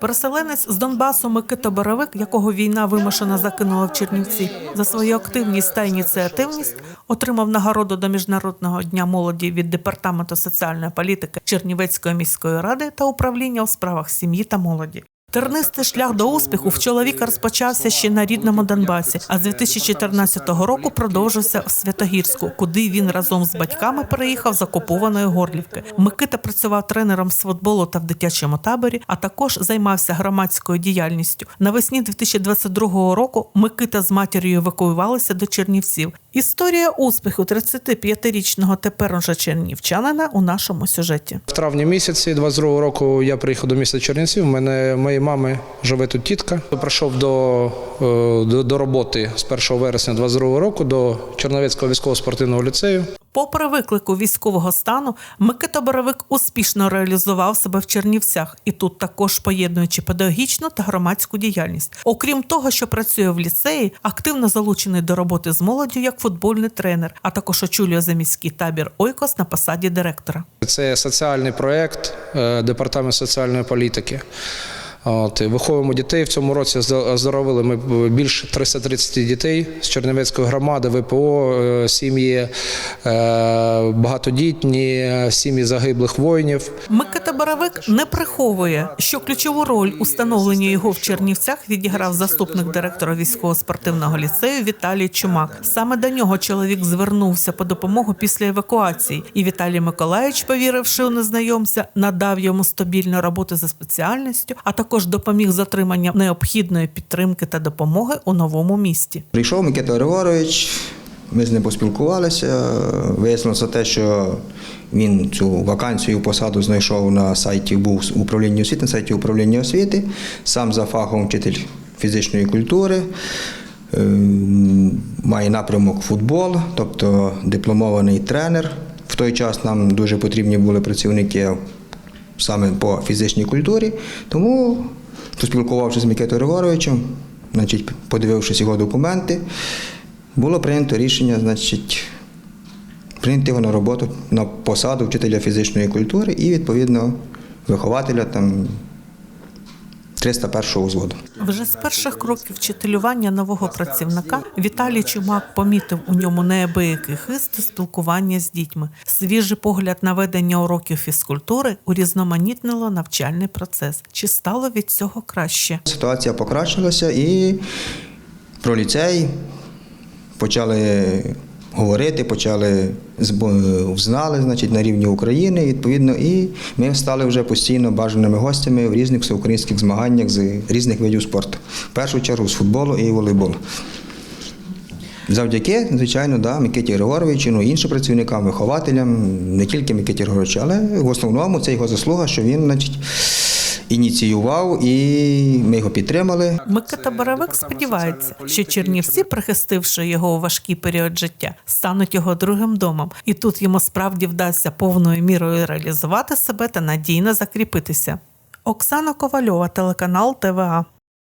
Переселенець з Донбасу Микита Боровик, якого війна вимушено закинула в Чернівці, за свою активність та ініціативність отримав нагороду до Міжнародного дня молоді від департаменту соціальної політики Чернівецької міської ради та управління у справах сім'ї та молоді. Тернистий шлях до успіху в чоловіка розпочався ще на рідному Донбасі, а з 2014 року продовжився в Святогірську, куди він разом з батьками переїхав з окупованої Горлівки. Микита працював тренером з футболу та в дитячому таборі, а також займався громадською діяльністю. Навесні 2022 року Микита з матір'ю евакуювалися до Чернівців. Історія успіху 35-річного тепер уже чернівчанина у нашому сюжеті. В травні місяці 22 року я приїхав до міста Чернівців. Мене моєї мами живе тут тітка. Прийшов до, е, до, до роботи з 1 вересня 22 року до Черновецького військово-спортивного ліцею. Попри виклику військового стану, Микита Боровик успішно реалізував себе в Чернівцях і тут також поєднуючи педагогічну та громадську діяльність. Окрім того, що працює в ліцеї, активно залучений до роботи з молоддю як футбольний тренер, а також очолює заміський табір Ойкос на посаді директора. Це соціальний проєкт е, департамент соціальної політики. От, виховуємо дітей. В цьому році здо- оздоровили ми більше 330 дітей з Чернівецької громади, ВПО, е, сім'ї е, багатодітні, сім'ї загиблих воїнів. Микита Боровик не приховує, що ключову роль у становленні його в Чернівцях відіграв заступник директора військово-спортивного ліцею Віталій Чумак. Саме до нього чоловік звернувся по допомогу після евакуації, і Віталій Миколаївич, повіривши у незнайомця, надав йому стабільну роботу за спеціальністю, а також допоміг з отриманням необхідної підтримки та допомоги у новому місті. Прийшов Микита Григорович, ми з ним поспілкувалися. Вияснилося те, що він цю вакансію посаду знайшов на сайті був управління освіти, на сайті управління освіти, сам за фахом вчитель фізичної культури. е, Має напрямок футбол, тобто дипломований тренер. В той час нам дуже потрібні були працівники саме по фізичній культурі. Тому, поспілкувавшись з Микитою Григоровичем, значить, подивившись його документи, було прийнято рішення, значить, прийняти його на роботу на посаду вчителя фізичної культури і, відповідно, вихователя там 301 взводу. Вже з перших кроків вчителювання нового працівника Віталій Чумак помітив у ньому неабиякий хист спілкування з дітьми. Свіжий погляд на ведення уроків фізкультури урізноманітнило навчальний процес. Чи стало від цього краще? Ситуація покращилася і про ліцей почали говорити, почали зб- знали, значить, на рівні України, відповідно, і ми стали вже постійно бажаними гостями в різних всеукраїнських змаганнях з різних видів спорту. В першу чергу з футболу і волейболу. Завдяки, звичайно, да, Микиті Григоровичу, ну, іншим працівникам, вихователям, не тільки Микиті Григоровичу, але в основному це його заслуга, що він значить, ініціював і ми його підтримали. Микита Боровик сподівається, що Чернівці, прихистивши його у важкий період життя, стануть його другим домом, і тут йому справді вдасться повною мірою реалізувати себе та надійно закріпитися. Оксана Ковальова, телеканал ТВА.